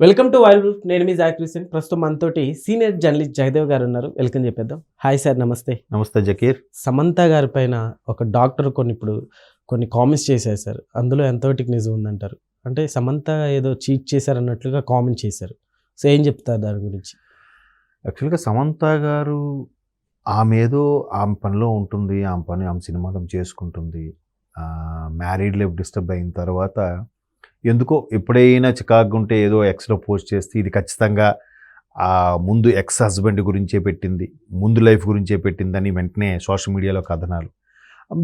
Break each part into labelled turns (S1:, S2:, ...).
S1: Welcome to wild నేను మీ Zachary Singh ప్రస్తుతం మనతోటి సీనియర్ జర్నలిస్ట్ జయదేవ్ గారు ఉన్నారు. వెల్కమ్ చెప్పేద్దాం. హాయ్ సార్ నమస్తే.
S2: నమస్తే జకీర్.
S1: సమంత గారి పైన ఒక డాక్టర్ కొన్ని ఇప్పుడు కొన్ని కామెంట్స్ చేశారు సార్. అందులో ఎంతవరకు నిజం ఉందంటారు? అంటే సమంత ఏదో చీట్ చేశారు అన్నట్లుగా కామెంట్ చేశారు. సో ఏం చెప్తారు దాని గురించి?
S2: యాక్చువల్గా సమంత గారు ఆమె ఏదో ఆమె పనిలో ఉంటుంది ఆమె పని ఆమె సినిమాలో చేసుకుంటుంది. మ్యారీడ్ లైఫ్ డిస్టర్బ్ అయిన తర్వాత ఎందుకో ఎప్పుడైనా చికాకు ఉంటే ఏదో ఎక్స్లో పోస్ట్ చేస్తే ఇది ఖచ్చితంగా ఆ ముందు ఎక్స్ హస్బెండ్ గురించే పెట్టింది ముందు లైఫ్ గురించే పెట్టిందని వెంటనే సోషల్ మీడియాలో కథనాలు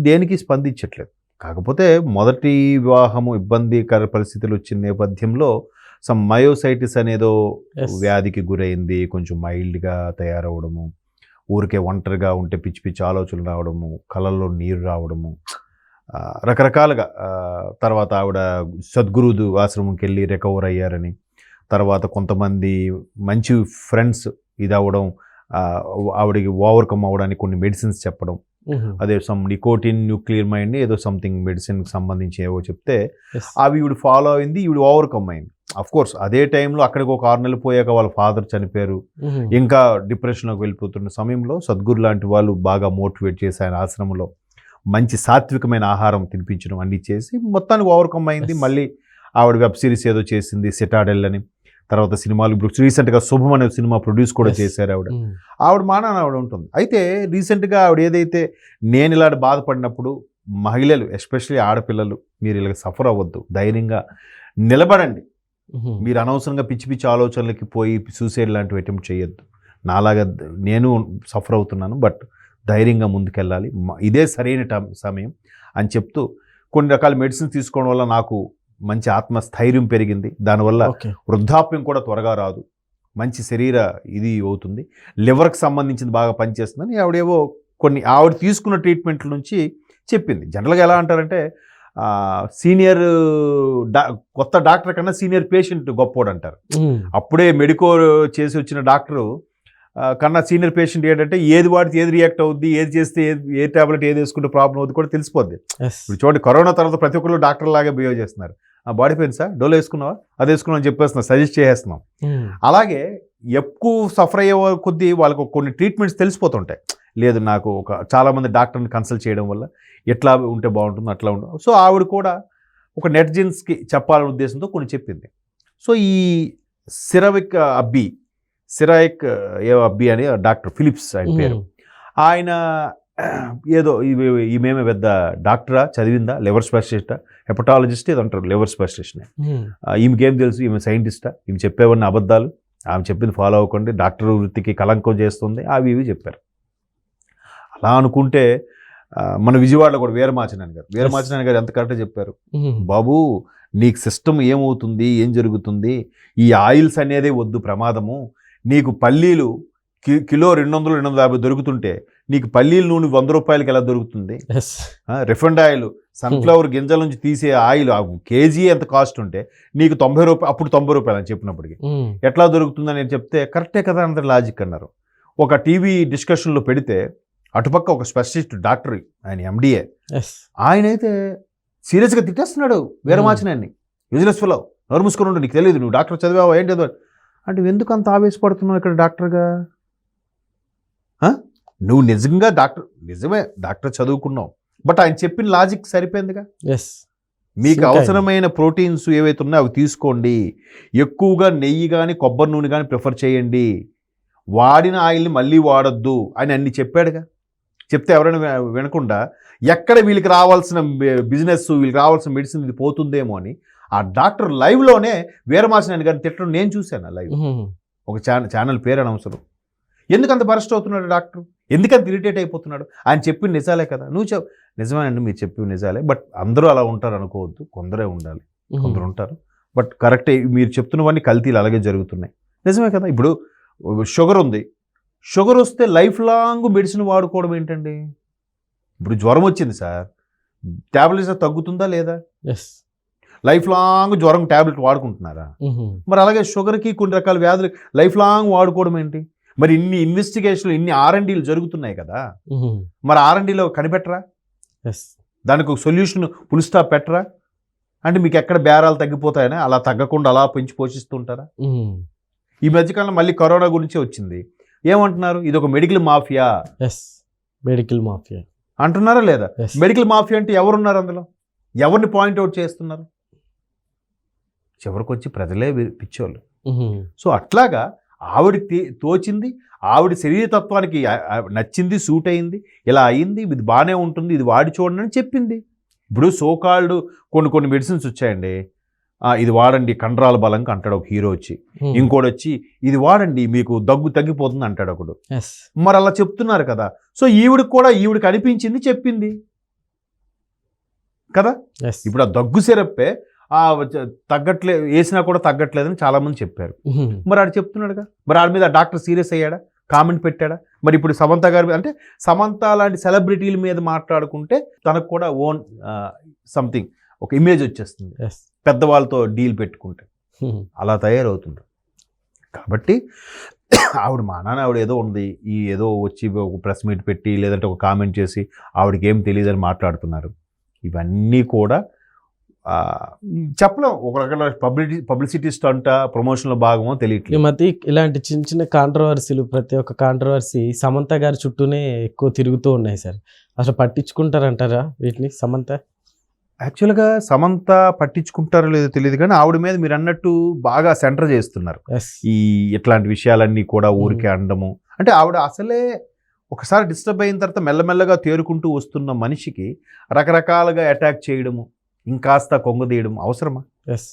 S2: దేనికి స్పందించట్లేదు కాకపోతే మొదటి వివాహము ఇబ్బందికర పరిస్థితులు వచ్చిన నేపథ్యంలో సమ్ మయోసైటిస్ అనేదో. వ్యాధికి గురైంది కొంచెం మైల్డ్గా తయారవడము ఊరికే ఒంటరిగా ఉంటే పిచ్చి పిచ్చి ఆలోచనలు రావడము కళ్ళల్లో నీరు రావడము రకరకాలుగా తర్వాత ఆవిడ సద్గురుదు ఆశ్రమంకి వెళ్ళి రికవర్ అయ్యారని తర్వాత కొంతమంది మంచి ఫ్రెండ్స్ ఇది అవ్వడం ఆవిడకి ఓవర్కమ్ అవ్వడానికి కొన్ని మెడిసిన్స్ చెప్పడం. అదే సమ్ నికోటిన్ న్యూక్లియర్ మైండ్ ఏదో సంథింగ్ మెడిసిన్కి సంబంధించి ఏవో చెప్తే. అవి ఈవిడ ఫాలో అయింది ఈవిడ ఓవర్కమ్ అయింది అఫ్ కోర్స్ అదే టైంలో అక్కడికి ఒక ఆరు నెలలు పోయాక వాళ్ళ ఫాదర్ చనిపోయారు. ఇంకా డిప్రెషన్లోకి వెళ్ళిపోతున్న సమయంలో సద్గురు లాంటి వాళ్ళు బాగా మోటివేట్ చేసి ఆయన ఆశ్రమంలో మంచి సాత్వికమైన ఆహారం తినిపించడం అన్ని చేసి మొత్తానికి ఓవర్కమ్ అయింది. మళ్ళీ ఆవిడ వెబ్ సిరీస్ ఏదో చేసింది సిటాడెల్ అని తర్వాత సినిమాలు ఇప్పుడు రీసెంట్గా శుభం అనే సినిమా ప్రొడ్యూస్ కూడా. చేశారు ఆవిడ
S1: మ్మ్.
S2: ఆవిడ మానాన ఆవిడ ఉంటుంది అయితే రీసెంట్గా ఆవిడ ఏదైతే నేను ఇలాంటి బాధపడినప్పుడు మహిళలు ఎస్పెషల్లీ ఆడపిల్లలు మీరు ఇలా సఫర్ అవ్వద్దు ధైర్యంగా నిలబడండి
S1: మ్మ్.
S2: మీరు అనవసరంగా పిచ్చి పిచ్చి ఆలోచనలకి పోయి సూసైడ్ లాంటివి అటెంప్ట్ చేయొద్దు నాలాగా నేను సఫర్ అవుతున్నాను బట్ ధైర్యంగా ముందుకెళ్ళాలి. ఇదే సరైన టైం- సమయం అని చెప్తూ కొన్ని రకాల మెడిసిన్స్ తీసుకోవడం వల్ల నాకు మంచి ఆత్మస్థైర్యం పెరిగింది. దానివల్ల వృద్ధాప్యం కూడా త్వరగా రాదు. మంచి శరీర ఇది అవుతుంది. లివర్కి సంబంధించింది బాగా పనిచేస్తుందని ఆవిడేవో కొన్ని ఆవిడ తీసుకున్న ట్రీట్మెంట్ల నుంచి చెప్పింది. జనరల్గా ఎలా అంటారంటే సీనియర్ డా కొత్త డాక్టర్ కన్నా సీనియర్ పేషెంట్ గొప్పోడు అంటారు. అప్పుడే మెడికో చేసి వచ్చిన డాక్టరు కన్నా సీనియర్ పేషెంట్ ఏంటంటే ఏది వాడితే ఏది రియాక్ట్ అవుద్ది ఏది చేస్తే ఏది ఏ టాబ్లెట్ ఏది వేసుకుంటే ప్రాబ్లం అవుద్ది కూడా తెలిసిపోద్ది. ఇప్పుడు చూడండి కరోనా తర్వాత ప్రతి ఒక్కరు డాక్టర్ లాగే బిహేవ్ చేస్తున్నారు. ఆ బాడీ పెయిన్సా డోలో వేసుకున్నావా? అది వేసుకున్నావు అని చెప్పేస్తున్నాం సజెస్ట్ చేసేస్తున్నాం.
S1: మ్మ్.
S2: అలాగే ఎక్కువ సఫర్ అయ్యే కొద్దీ వాళ్ళకు కొన్ని ట్రీట్మెంట్స్ తెలిసిపోతుంటాయి. లేదు నాకు ఒక చాలామంది డాక్టర్ని కన్సల్ట్ చేయడం వల్ల ఎట్లా ఉంటే బాగుంటుంది అట్లా ఉంటుంది. సో ఆవిడ కూడా ఒక నెట్జిన్స్కి చెప్పాలనే ఉద్దేశంతో కొన్ని చెప్పింది. సో ఈ సిరవిక్ అబ్బి సిరాయిక్ ఏ అబ్బి అని డాక్టర్ ఫిలిప్స్ ఆయన పేరు. ఆయన ఏదో ఈమెమే పెద్ద డాక్టరా చదివిందా లివర్ స్పెషలిస్టా హెపటాలజిస్ట్ ఏదో అంటారు లివర్ స్పెషలిస్ట్. ఈమెకేం తెలుసు ఈమె సైంటిస్టా ఈమె చెప్పేవన్నీ అబద్ధాలు ఆమె చెప్పింది ఫాలో అవ్వకండి డాక్టర్ వృత్తికి కలంకం చేస్తుంది అవి ఇవి చెప్పారు అలా అనుకుంటే మన విజయవాడలో కూడా వీరమాచనాని గారు వీరమాచనాని గారు ఎంత కరెక్ట్గా చెప్పారు. బాబు నీకు సిస్టమ్ ఏమవుతుంది ఏం జరుగుతుంది ఈ ఆయిల్స్ అనేదే వద్దు ప్రమాదము నీకు పల్లీలు కి కిలో రెండు వందలు రెండు వందల యాభై దొరుకుతుంటే నీకు పల్లీల నూనె వంద రూపాయలకి ఎలా దొరుకుతుంది. రిఫండ్ ఆయిల్ సన్ఫ్లవర్ గింజల నుంచి తీసే ఆయిల్ ఆ కేజీ ఎంత కాస్ట్ ఉంటే నీకు తొంభై రూపాయలు అప్పుడు తొంభై రూపాయలు అని చెప్పినప్పటికి
S1: మ్మ్.
S2: ఎట్లా దొరుకుతుందని నేను చెప్తే కరెక్టే కదా అంత లాజిక్ అన్నారు ఒక టీవీ డిస్కషన్లో పెడితే అటుపక్క ఒక స్పెషలిస్ట్ డాక్టర్ ఆయన ఎండిఏ. ఆయన అయితే సీరియస్గా తిట్టేస్తున్నాడు వీరమాచినాన్ని యూజ్లెస్ ఫిలో నోరు మూసుకొని నీకు తెలియదు నువ్వు డాక్టర్ చదివావా ఏంటి చదివా అంటే ఎందుకు అంత ఆవేశపడుతున్నావు ఇక్కడ డాక్టర్గా? ఆ? నువ్వు నిజంగా డాక్టర్ నిజమే డాక్టర్ చదువుకున్నావు. బట్ ఆయన చెప్పిన లాజిక్ సరిపోయిందిగా?
S1: Yes.
S2: మీకు అవసరమైన ప్రోటీన్స్ ఏవైతే ఉన్నాయో అవి తీసుకోండి. ఎక్కువగా నెయ్యి కానీ కొబ్బరి నూనె కానీ ప్రిఫర్ చేయండి. వాడిన ఆయిల్ని మళ్ళీ వాడొద్దు అని అన్ని చెప్పాడుగా. చెప్తే ఎవరైనా వినకుండా ఎక్కడ వీళ్ళకి రావాల్సిన బిజినెస్ వీళ్ళకి రావాల్సిన మెడిసిన్ ఇది పోతుందేమో అని ఆ డాక్టర్ లైవ్లోనే వీరమాసిన గారిని తిట్టడం నేను చూశాను ఆ లైవ్. ఒక ఛానల్ ఛానల్ పేరు అనవసరం. ఎందుకంత బరస్ట్ అవుతున్నాడు డాక్టర్? ఎందుకంత ఇరిటేట్ అయిపోతున్నాడు? ఆయన చెప్పిన నిజాలే కదా. నువ్వు చెప్ నిజమేనండి మీరు చెప్పిన నిజాలే. బట్ అందరూ అలా ఉంటారు అనుకోవద్దు. కొందరే ఉండాలి. కొందరు ఉంటారు. బట్ కరెక్టే మీరు చెప్తున్నవన్నీ కల్తీలు అలాగే జరుగుతున్నాయి. నిజమే కదా. ఇప్పుడు షుగర్ ఉంది. షుగర్ వస్తే లైఫ్ లాంగ్ మెడిసిన్ వాడుకోవడం ఏంటండి? ఇప్పుడు జ్వరం వచ్చింది సార్. ట్యాబ్లెట్స్ తగ్గుతుందా లేదా?
S1: ఎస్.
S2: లైఫ్ లాంగ్ జ్వరం ట్యాబ్లెట్ వాడుకుంటున్నారా? మరి అలాగే షుగర్కి కొన్ని రకాల వ్యాధులు లైఫ్ లాంగ్ వాడుకోవడం ఏంటి? మరి ఇన్ని ఇన్వెస్టిగేషన్లు ఇన్ని ఆర్ఎండీలు జరుగుతున్నాయి కదా? మరి ఆర్ఎండీలో కనిపెట్టరా? దానికి ఒక సొల్యూషన్ పుల్ స్టాప్ పెట్టరా? అంటే మీకు ఎక్కడ బేరాలు తగ్గిపోతాయని అలా తగ్గకుండా అలా పెంచి పోషిస్తుంటారా? ఈ మధ్యకాలంలో మళ్ళీ కరోనా గురించి వచ్చింది. ఏమంటున్నారు? ఇది ఒక medical mafia.
S1: Yes. Medical mafia.
S2: అంటున్నారా లేదా? మెడికల్ మాఫియా అంటే ఎవరున్నారు అందులో? ఎవరిని పాయింట్అవుట్ చేస్తున్నారు? చివరికి వచ్చి ప్రజలే పిచ్చోళ్ళు. సో అట్లాగా ఆవిడ తోచింది ఆవిడ శరీరతత్వానికి నచ్చింది సూట్ అయింది ఇలా అయింది ఇది బాగానే ఉంటుంది ఇది వాడి చూడండి అని చెప్పింది. ఇప్పుడు సోకాల్డ్ కొన్ని కొన్ని మెడిసిన్స్ వచ్చాయండి. ఇది వాడండి కండరాల బలంగా అంటాడు ఒక హీరో వచ్చి. ఇంకోటి వచ్చి ఇది వాడండి మీకు దగ్గు తగ్గిపోతుంది అంటాడు ఒకడు. మరి అలా చెప్తున్నారు కదా. సో ఈవిడికి కూడా ఈవిడికి అనిపించింది చెప్పింది. కదా? ఇప్పుడు ఆ దగ్గు సిరప్పే తగ్గట్లే వేసినా కూడా తగ్గట్లేదని చాలా మంది చెప్పారు మరి ఆడు చెప్తున్నాడుగా? మరి ఆడి మీద డాక్టర్ సీరియస్ అయ్యాడా? కామెంట్ పెట్టాడా? మరి ఇప్పుడు సమంత గారి మీద అంటే సమంత లాంటి సెలబ్రిటీల మీద మాట్లాడుకుంటే తనకు కూడా ఓన్ సంథింగ్ ఒక ఇమేజ్ వచ్చేస్తుంది. పెద్దవాళ్ళతో డీల్ పెట్టుకుంటే. అలా తయారవుతుంది కాబట్టి ఆవిడ మా నాన్న ఆవిడ ఏదో ఉంది. ఈ ఏదో వచ్చి ఒక ప్రెస్ మీట్ పెట్టి లేదంటే ఒక కామెంట్ చేసి ఆవిడకి ఏం తెలియదని మాట్లాడుతున్నారు. ఇవన్నీ కూడా చెప్పలేం. ఒక రకమైన పబ్లిసిటీ పబ్లిసిటీ స్టంట ప్రమోషన్లో భాగమో
S1: ఈ
S2: తెలియట్లేదు
S1: మధ్య ఇలాంటి చిన్న చిన్న కాంట్రవర్సీలు ప్రతి ఒక్క కాంట్రవర్సీ సమంత గారి చుట్టూనే ఎక్కువ తిరుగుతూ ఉన్నాయి సార్. అసలు పట్టించుకుంటారంటారా వీటిని సమంత?
S2: యాక్చువల్గా సమంత పట్టించుకుంటారో లేదో తెలియదు కానీ ఆవిడ మీద మీరు అన్నట్టు బాగా సెంటర్ చేస్తున్నారు. ఈ ఇట్లాంటి విషయాలన్నీ కూడా ఊరికే అండము అంటే ఆవిడ అసలే ఒకసారి డిస్టర్బ్ అయిన తర్వాత మెల్లమెల్లగా తేరుకుంటూ వస్తున్న మనిషికి రకరకాలుగా అటాక్ చేయడము. ఇంకాస్త కొంగదీయడం అవసరమా?
S1: ఎస్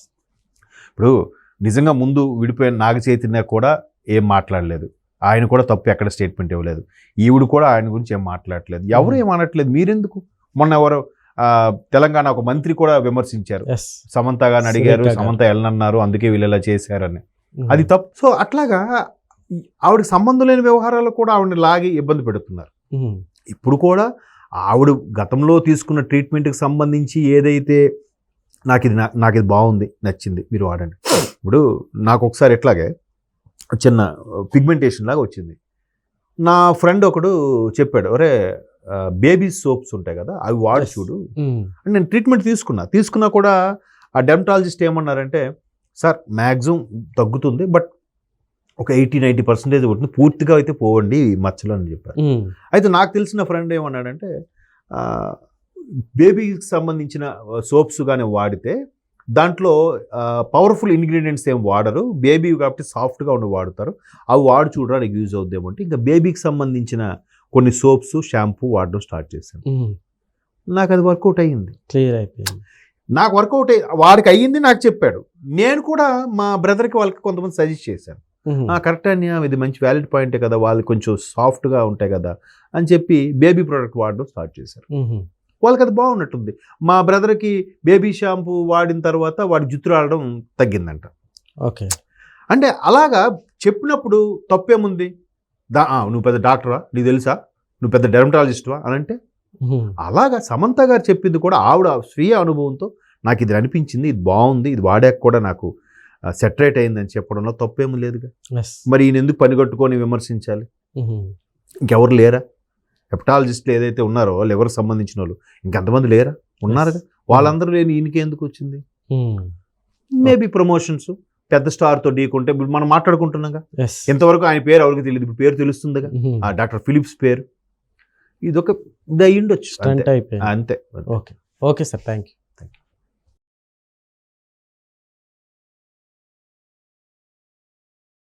S2: ఇప్పుడు నిజంగా ముందు విడిపోయిన నాగ చైతన్య కూడా ఏం మాట్లాడలేదు. ఆయన కూడా తప్పు ఎక్కడ స్టేట్మెంట్ ఇవ్వలేదు. ఈవిడ కూడా ఆయన గురించి ఏం మాట్లాడలేదు. ఎవరు ఏం అనట్లేదు? మీరెందుకు? మొన్న ఎవరు తెలంగాణ ఒక మంత్రి కూడా విమర్శించారు. సమంత గారిని అడిగారు. సమంత వెళ్ళనన్నారు అందుకే వీళ్ళు ఇలా చేశారని. అది తప్పు. సో అట్లాగా ఈ ఆవిడకి సంబంధం లేని వ్యవహారాలు కూడా ఆవిడని లాగి ఇబ్బంది పెడుతున్నారు. ఇప్పుడు కూడా ఆవిడ గతంలో తీసుకున్న ట్రీట్మెంట్కి సంబంధించి ఏదైతే నాకు ఇది నా- నాకు ఇది బాగుంది నచ్చింది మీరు వాడండి. ఇప్పుడు నాకు ఒకసారి ఎట్లాగే చిన్న పిగ్మెంటేషన్ లాగా వచ్చింది. నా ఫ్రెండ్ ఒకడు చెప్పాడు ఒరే బేబీ సోప్స్ ఉంటాయి కదా అవి వాడు. చూడు. అని నేను ట్రీట్మెంట్ తీసుకున్నా. తీసుకున్నా కూడా ఆ డెమటాలజిస్ట్ ఏమన్నారంటే సార్ మ్యాక్సిమం తగ్గుతుంది బట్ ఒక ఎయిటీ నైంటీ పర్సెంటేజ్ ఉంటుంది పూర్తిగా అయితే పోవండి మచ్చలు అని చెప్పారు. అయితే నాకు తెలిసిన ఫ్రెండ్ ఏమన్నాడంటే బేబీకి సంబంధించిన సోప్స్ కానీ వాడితే దాంట్లో పవర్ఫుల్ ఇంగ్రీడియంట్స్ ఏం వాడరు. బేబీ కాబట్టి సాఫ్ట్గా ఉండి వాడతారు. అవి వాడు చూడరా నీకు యూజ్ అవుద్దేమో అంటే ఇంకా బేబీకి సంబంధించిన కొన్ని సోప్స్ షాంపూ వాడడం స్టార్ట్ చేశాను. నాకు అది వర్కౌట్ అయ్యింది.
S1: క్లియర్ అయిపోయింది.
S2: నాకు వర్కౌట్ అయ్యి వాడికి అయ్యింది నాకు చెప్పాడు. నేను కూడా మా బ్రదర్కి వాళ్ళకి కొంతమంది సజెస్ట్ చేశాను. కరెక్ట్ అని ఇది మంచి వ్యాలిడ్ పాయింటే కదా వాళ్ళు కొంచెం సాఫ్ట్గా ఉంటాయి కదా అని చెప్పి బేబీ ప్రోడక్ట్ వాడడం స్టార్ట్ చేశారు. వాళ్ళకి అది బాగున్నట్టుంది. మా బ్రదర్కి బేబీ షాంపూ వాడిన తర్వాత వాడి జుత్తు రావడం తగ్గిందంట.
S1: ఓకే.
S2: అంటే అలాగా చెప్పినప్పుడు తప్పేముంది? దా ఆ, నువ్వు పెద్ద డాక్టరా నీకు తెలుసా? నువ్వు పెద్ద డెర్మటాలజిస్ట్వా అని అంటే. అలాగా సమంత గారు చెప్పింది కూడా ఆవిడ స్వీయ అనుభవంతో నాకు ఇది అనిపించింది ఇది బాగుంది ఇది వాడాక కూడా నాకు సెటరేట్ అయిందని చెప్పడంలో తప్పేమీ లేదుగా. మరి ఈయన ఎందుకు పనిగట్టుకొని విమర్శించాలి. ఇంకెవరు లేరా? హెపటాలజిస్టులు ఏదైతే ఉన్నారో లివర్ సంబంధించిన వాళ్ళు? ఇంకెంతమంది లేరా? ఉన్నారుగా. వాళ్ళందరూ లేని ఈయనకి ఎందుకు వచ్చింది. మేబీ ప్రమోషన్స్ పెద్ద స్టార్తో ఢీకుంటే మనం మాట్లాడుకుంటున్నాగా. ఇంతవరకు ఆయన పేరు ఎవరికి తెలియదు. ఇప్పుడు పేరు తెలుస్తుందిగా. ఆ డాక్టర్ ఫిలిప్స్ పేరు. ఇదొక ఇది అయ్యుండొచ్చు
S1: స్టంట్ అయిపోయింది.
S2: అంతే
S1: okay okay sir thank you